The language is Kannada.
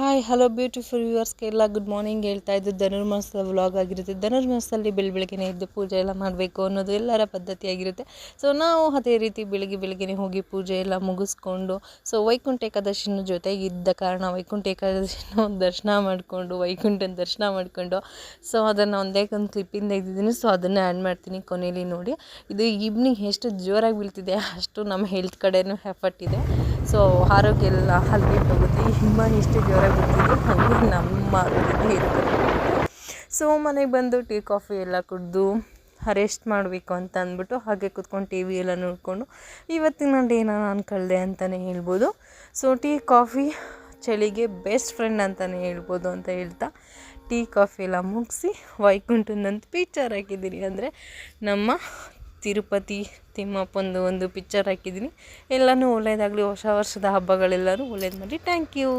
ಹಾಯ್ ಹಲೋ ಬ್ಯೂಟಿಫುಲ್ ವ್ಯೂವರ್ಸ್ಗೆಲ್ಲ ಗುಡ್ ಮಾರ್ನಿಂಗ್ ಹೇಳ್ತಾ ಇದ್ದು ಧನುರ್ಮಾಸದ ವ್ಲಾಗ್ ಆಗಿರುತ್ತೆ. ಧನುರ್ಮಾಸದಲ್ಲಿ ಬೆಳ ಬೆಳಗ್ಗೆನೇ ಎದ್ದು ಪೂಜೆ ಎಲ್ಲ ಮಾಡಬೇಕು ಅನ್ನೋದು ಎಲ್ಲರ ಪದ್ಧತಿಯಾಗಿರುತ್ತೆ ಸೊ ನಾವು ಅದೇ ರೀತಿ ಬೆಳಿಗ್ಗೆ ಬೆಳಗ್ಗೆನೇ ಹೋಗಿ ಪೂಜೆ ಎಲ್ಲ ಮುಗಿಸ್ಕೊಂಡು ಸೊ ವೈಕುಂಠ ಏಕಾದಶಿನ ಜೊತೆಗೆ ಇದ್ದ ಕಾರಣ ವೈಕುಂಠ ಏಕಾದಶಿನ ದರ್ಶನ ಮಾಡಿಕೊಂಡು, ವೈಕುಂಠನ ದರ್ಶನ ಮಾಡಿಕೊಂಡು ಸೊ ಅದನ್ನು ಒಂದೇ ಒಂದು ಕ್ಲಿಪ್ಪಿಂದ ಇದ್ದಿದ್ದೀನಿ ಸೊ ಅದನ್ನೇ ಆ್ಯಡ್ ಮಾಡ್ತೀನಿ ಕೊನೆಯಲ್ಲಿ ನೋಡಿ. ಇದು ಈವ್ನಿಂಗ್ ಎಷ್ಟು ಜೋರಾಗಿ ಬೀಳ್ತಿದೆ ಅಷ್ಟು ನಮ್ಮ ಹೆಲ್ತ್ ಕಡೆಯೂ ಎಫರ್ಟ್ ಇದೆ. ಸೊ ಆರೋಗ್ಯ ಎಲ್ಲ ಅಲ್ಲಿಗೆ ಹೋಗುತ್ತೆ ಹಿಮ ಎಷ್ಟು ಜೋರಾಗಿ ಬರ್ತಿದೆ ಹಾಗೆ ನಮ್ಮ ಆರೋಗ್ಯ ಇರ್ತದೆ ಸೊ ಮನೆಗೆ ಬಂದು ಟೀ, ಕಾಫಿ ಎಲ್ಲ ಕುಡಿದು ರೆಸ್ಟ್ ಮಾಡಬೇಕು ಅಂತ ಅಂದ್ಬಿಟ್ಟು ಹಾಗೆ ಕುತ್ಕೊಂಡು ಟಿ ವಿ ಎಲ್ಲ ನೋಡಿಕೊಂಡು ಇವತ್ತಿನ ಡೇನ ನಾನು ಕಳೆದೆ ಅಂತಲೇ ಹೇಳ್ಬೋದು. ಸೊ ಟೀ, ಕಾಫಿ ಚಳಿಗೆ ಬೆಸ್ಟ್ ಫ್ರೆಂಡ್ ಅಂತಲೇ ಹೇಳ್ಬೋದು ಅಂತ ಹೇಳ್ತಾ ಟೀ, ಕಾಫಿ ಎಲ್ಲ ಮುಗಿಸಿ ವೈಕುಂಠನಂತ ಪಿಕ್ಚರ್ ಹಾಕಿದ್ದೀನಿ ಅಂದರೆ ನಮ್ಮ ತಿರುಪತಿ ತಿಮ್ಮಪ್ಪಂದು ಒಂದು ಪಿಚ್ಚರ್ ಹಾಕಿದ್ದೀನಿ. ಎಲ್ಲನೂ ಒಳ್ಳೆಯದಾಗಲಿ ಹೊಸ ವರ್ಷದ ಹಬ್ಬಗಳೆಲ್ಲರೂ ಒಳ್ಳೇದು ಮಾಡಿ ಟ್ಯಾಂಕ್ ಯು